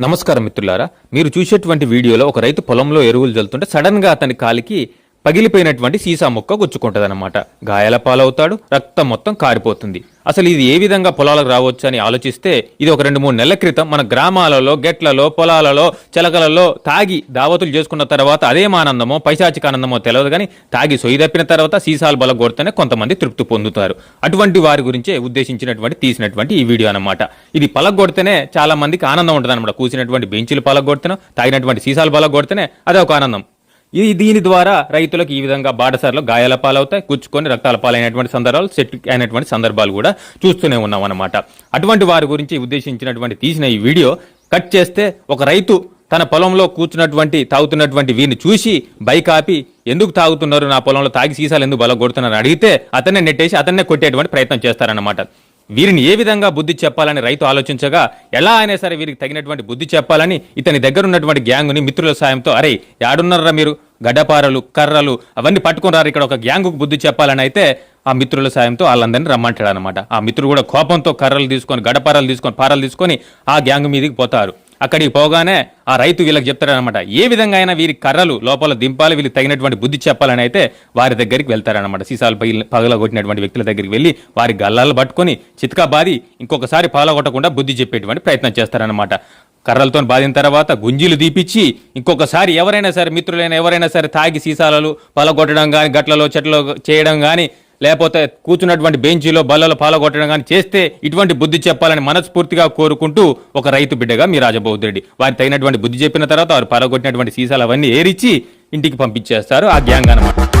నమస్కారం మిత్రులారా మీరు చూసేటువంటి వీడియోలో ఒక రైతు పొలంలో ఎరువులు జల్లుతుంటే సడన్గా అతని కాలికి పగిలిపోయినటువంటి సీసా ముక్క గుచ్చుకుంటదన్నమాట. గాయాల పాలవుతాడు రక్తం మొత్తం కారిపోతుంది. అసలు ఇది ఏ విధంగా పొలాలకు రావచ్చు అని ఆలోచిస్తే ఇది ఒక రెండు మూడు నెలల క్రితం మన గ్రామాలలో గెట్లలో పొలాలలో చిలకలలో తాగి దావతులు చేసుకున్న తర్వాత అదే ఆనందమో పైశాచిక ఆనందమో తెలియదు కానీ తాగి సొయ్యి తప్పిన తర్వాత సీసాలు బలగొడితేనే కొంతమంది తృప్తి పొందుతారు. అటువంటి వారి గురించే ఉద్దేశించినటువంటి తీసినటువంటి ఈ వీడియో అనమాట ఇది పలగొడితేనే చాలా మందికి ఆనందం ఉంటుంది అనమాట కూసినటువంటి బెంచీలు పలగొడితేనో తాగినటువంటి సీసాలు బలగొడితేనే అదే ఒక ఆనందం. ఇది దీని ద్వారా రైతులకు ఈ విధంగా బాటసార్లో గాయాల పాలవుతాయి కుచ్చుకొని రక్తాల పాలైనటువంటి సందర్భాలు సెట్ అయినటువంటి సందర్భాలు కూడా చూస్తూనే ఉన్నాం అన్నమాట. అటువంటి వారి గురించి ఉద్దేశించినటువంటి తీసిన ఈ వీడియో కట్ చేస్తే ఒక రైతు తన పొలంలో కూర్చున్నటువంటి తాగుతున్నటువంటి వీరిని చూసి బైక్ ఆపి ఎందుకు తాగుతున్నారు? నా పొలంలో తాగి సీసాలు ఎందుకు బల కొడుతున్నారు అడిగితే అతన్నే నెట్టేసి అతన్నే కొట్టేటువంటి ప్రయత్నం చేస్తారన్నమాట. వీరిని ఏ విధంగా బుద్ధి చెప్పాలని రైతు ఆలోచించగా ఎలా అయినా సరే వీరికి తగినటువంటి బుద్ధి చెప్పాలని ఇతని దగ్గర ఉన్నటువంటి గ్యాంగ్ని మిత్రుల సాయంతో అరే యాడున్నారా మీరు? గడ్డపారలు కర్రలు అవన్నీ పట్టుకుని రారు. ఇక్కడ ఒక గ్యాంగుకు బుద్ధి చెప్పాలని అయితే ఆ మిత్రుల సాయంతో వాళ్ళందరినీ రమ్మంటాడు అనమాట ఆ మిత్రుడు కూడా కోపంతో కర్రలు తీసుకొని గడపారలు తీసుకొని పారలు తీసుకొని ఆ గ్యాంగ్ మీదకి పోతారు. అక్కడికి పోగానే ఆ రైతు వీళ్ళకి చెప్తారనమాట ఏ విధంగా అయినా వీరి కర్రలు లోపల దింపాలి వీళ్ళకి తగినటువంటి బుద్ధి చెప్పాలని అయితే వారి దగ్గరికి వెళ్తారనమాట. సీసాలు పగిలి పగలగొట్టినటువంటి వ్యక్తుల దగ్గరికి వెళ్ళి వారి గల్లాలు పట్టుకొని చిత్కా బాది ఇంకొకసారి పగలగొట్టకుండా బుద్ధి చెప్పేటువంటి ప్రయత్నం చేస్తారనమాట. కర్రలతో బాదిన తర్వాత గుంజీలు దీపిచ్చి ఇంకొకసారి ఎవరైనా సరే మిత్రులైనా ఎవరైనా సరే తాగి సీసాలలో పలగొట్టడం కానీ గట్లలో చెట్లలో చేయడం కానీ లేకపోతే కూర్చున్నటువంటి బెంచీలో బల్లలో పాలగొట్టడం కానీ చేస్తే ఇటువంటి బుద్ధి చెప్పాలని మనస్ఫూర్తిగా కోరుకుంటూ ఒక రైతు బిడ్డగా మీ రాజబౌద్ధ రెడ్డి వారి తగినటువంటి బుద్ధి చెప్పిన తర్వాత వారు పాలగొట్టినటువంటి సీసాలు అవన్నీ ఏరిచ్చి ఇంటికి పంపించేస్తారు. ఆ గ్యాంగ్ అనమాట